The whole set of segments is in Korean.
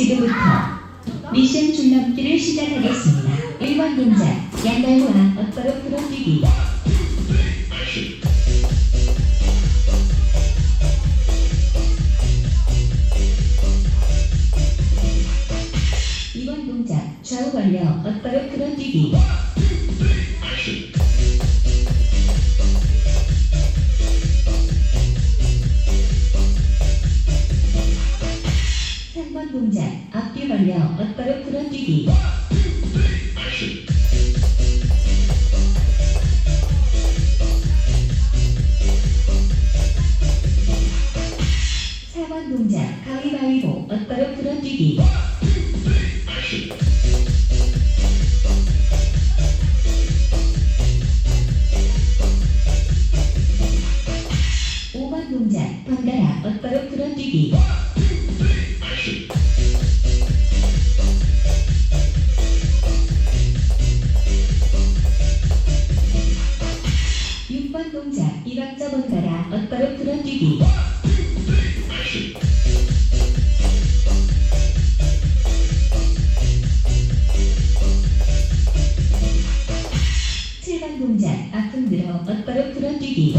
지금부터 미션 줄넘기를 시작하겠습니다. 1번 동작 양발과 엇바로 풀어뛰기. 2번 동작 좌우 벌려 엇바로 풀어뛰기 3번 동작 앞뒤 벌려 엇바로 풀어뛰기 4번 동작 가위바위보 엇바로 풀어뛰기 5번 동작 번갈아 엇바로 풀어뛰기 이박자 번갈아 엇바로 풀어뛰기? 7번 동작 앞은 들어 엇바로 풀어뛰기?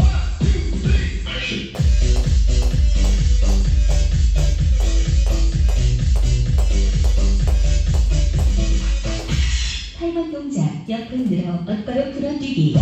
8번 동작 옆은 들어 엇바로 풀어뛰기